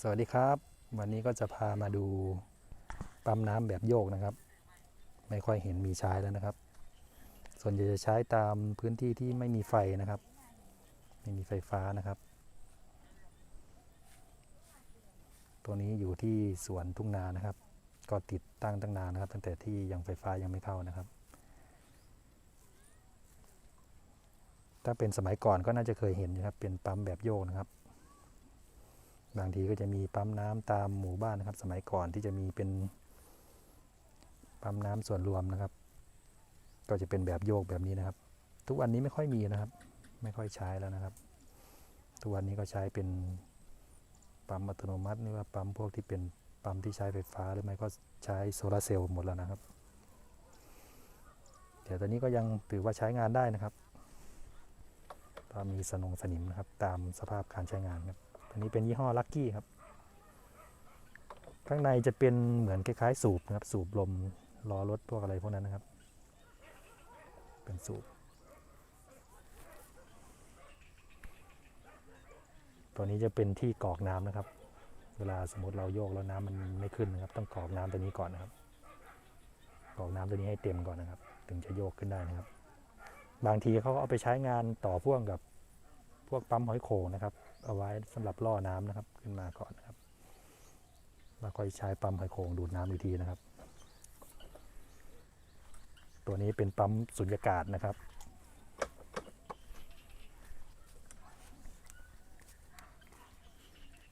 สวัสดีครับ วันนี้ก็จะพามาดูปั๊มน้ำแบบโยกนะครับ ไม่ค่อยเห็นมีใช้แล้วนะครับ ส่วนใหญ่จะใช้ตามพื้นที่ที่ไม่มีไฟนะครับ ไม่มีไฟฟ้านะครับ ตัวนี้อยู่ที่สวนทุ่งนานะครับ ก็ติดตั้งตั้งนานนะครับ ตั้งแต่ที่ยังไฟฟ้ายังไม่เข้านะครับ ถ้าเป็นสมัยก่อนก็น่าจะเคยเห็นนะครับ เป็นปั๊มแบบโยกนะครับ บางทีก็จะมีปั๊มน้ำตามหมู่บ้านนะครับ สมัยก่อนที่จะมีเป็นปั๊มน้ำส่วนรวมนะครับ ก็จะเป็นแบบโยกแบบนี้นะครับ ทุกวันนี้ไม่ค่อยมีนะครับ ไม่ค่อยใช้แล้วนะครับ ทุกวันนี้ก็ใช้เป็นปั๊มอัตโนมัติหรือว่าปั๊มพวกที่เป็นปั๊มที่ใช้ไฟฟ้าหรือไม่ก็ใช้โซลาร์เซลล์หมดแล้วนะครับแต่ตอนนี้ก็ยังถือว่าใช้งานได้นะครับก็มีสนงสนิมนะครับตามสภาพการใช้งานครับ อันนี้เป็นยี่ห้อลักกี้ครับ ข้างในจะเป็นเหมือนคล้ายๆ สูบนะครับ สูบลมล้อรถพวกอะไรพวกนั้นนะครับ เป็นสูบ ตัวนี้จะเป็นที่กรอกน้ำนะครับ เวลาสมมติเราโยกแล้วน้ำมันไม่ขึ้นนะครับ ต้องกรอกน้ำตัวนี้ก่อนนะครับกรอกน้ำตัวนี้ให้เต็มก่อนนะครับ ถึงจะโยกขึ้นได้นะครับ บางทีเขาเอาไปใช้งานต่อพ่วงกับพวกปั๊มหอยโขงนะครับ เอาไว้สำหรับล่อน้ำนะครับ ขึ้นมาก่อนนะครับ แล้วค่อยใช้ปั๊มหอยโขงดูดน้ำอีกทีนะครับ ตัวนี้เป็นปั๊มสุญญากาศนะครับ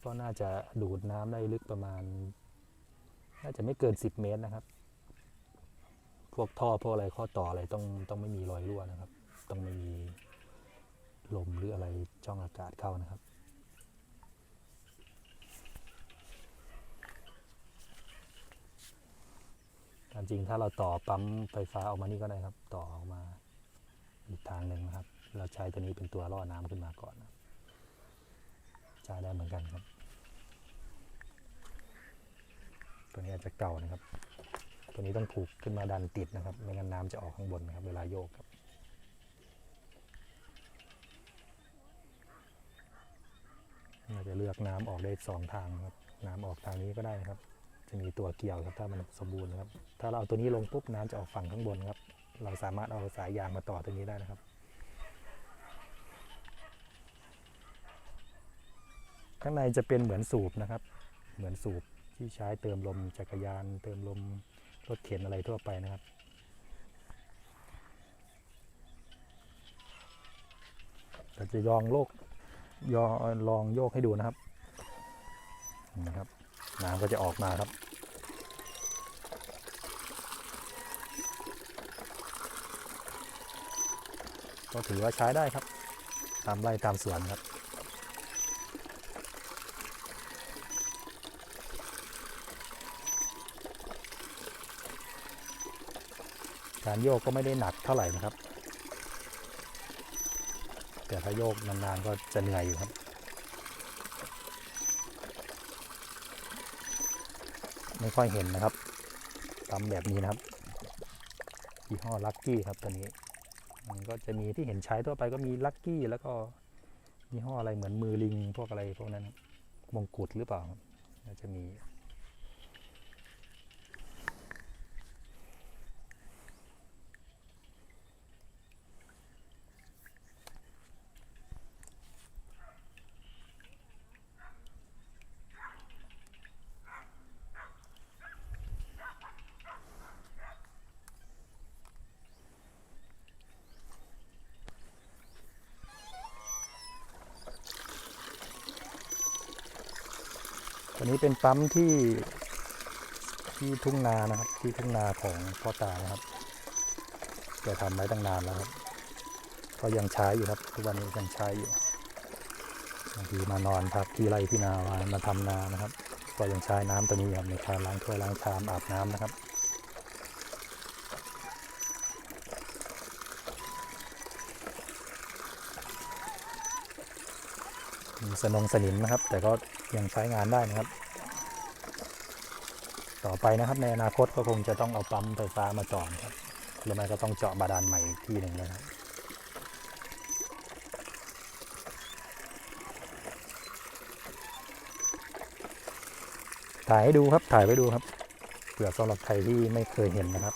ก็น่าจะดูดน้ำได้ลึกประมาณ น่าจะไม่เกิน 10 เมตรนะครับ พวกท่อพวกอะไรข้อต่ออะไรต้องต้องไม่มีรอยรั่วนะครับ ต้องไม่มีลมหรืออะไรช่องอากาศเข้านะครับ ตาม จริงถ้าเราต่อปั๊มไฟฟ้าออกมานี่ก็ได้ครับ ต่อออกมาอีกทางหนึ่งนะครับ เราใช้ตัวนี้เป็นตัวล่อน้ำขึ้นมาก่อนนะใช้ได้เหมือนกันครับ ตัวนี้อาจจะเก่านะครับ ตัวนี้ต้องผูกขึ้นมาดันติดนะครับ ไม่งั้นน้ำจะออกข้างบนนะครับ เวลาโยกครับเราจะเลือกน้ำออกได้สองทางครับ น้ำออกทางนี้ก็ได้นะครับ จะมีตัวเกี่ยวครับ ถ้ามันสมบูรณ์นะครับ ถ้าเราเอาตัวนี้ลงปุ๊บน้ำจะออกฝั่งข้างบนครับ เราสามารถเอาสายยางมาต่อตัวนี้ได้นะครับ ข้างในจะเป็นเหมือนสูบนะครับ เหมือนสูบที่ใช้เติมลมจักรยาน เติมลมรถเข็นอะไรทั่วไปนะครับเราจะลองโลกยอลองโยกให้ดูนะครับนะครับ น้ำก็จะออกมาครับ ก็ถือว่าใช้ได้ครับ ตามไร่ตามสวนครับการโยกก็ไม่ได้หนักเท่าไหร่นะครับ แต่ถ้าโยกนานๆก็จะเหนื่อยอยู่ครับ ไม่ค่อยเห็นนะครับตำแบบนี้นะครับยี่ห้อลักกี้ครับตัวนี้ มันก็จะมีที่เห็นใช้ทั่วไปก็มีลักกี้แล้วก็ยี่ห้ออะไรเหมือนมือลิงพวกอะไรพวกนั้นมงกุฎหรือเปล่าจะมี ตัวนี้เป็นปั๊มที่ที่ทุ่งนานะครับ ที่ทุ่งนาของพ่อตานะครับแกทำไว้ตั้งนานแล้วครับก็ยังใช้อยู่ครับ ทุกวันนี้ยังใช้อยู่บางทีมานอนพักที่ไร่ที่นามามาทำนานะครับ ก็ยังใช้น้ำตัวนี้ครับในการล้างถ้วยล้างชามอาบน้ำนะครับมีสนงสนิมนะครับ แต่ก็ ยังใช้งานได้นะครับ ต่อไปนะครับ ในอนาคตก็คงจะต้องเอาปั๊มไฟฟ้ามาจาะครับหรือไม่ก็ต้องเจาะบาดาลใหม่อีกที่หนึ่งนะครับถ่ายให้ดูครับถ่ายไว้ดูครับเผื่อสำหรับใครที่ไม่เคยเห็นนะครับ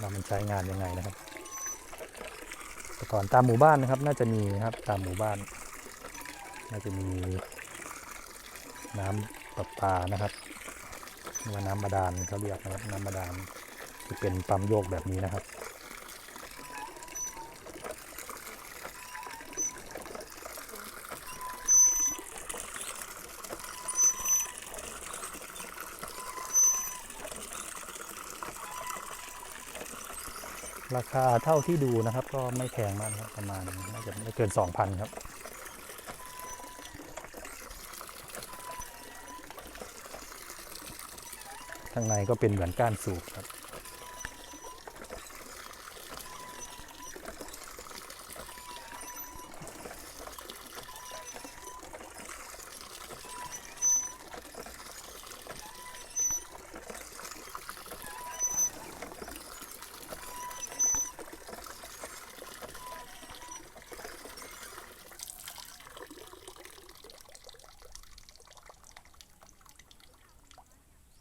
ว่ามันใช้งานยังไงนะครับแต่ก่อนตามหมู่บ้านนะครับ น่าจะมีนะครับ ตามหมู่บ้าน น่าจะมี น้ำประปานะครับว่าน้ำบาดาลเขาเรียกนะครับน้ำบาดาลที่เป็นปั๊มโยกแบบนี้นะครับราคาเท่าที่ดูนะครับ ก็ไม่แพงมากครับประมาณน่าจะไม่เกิน 2,000 ครับ ข้างในก็เป็นเหมือนก้านสูบครับ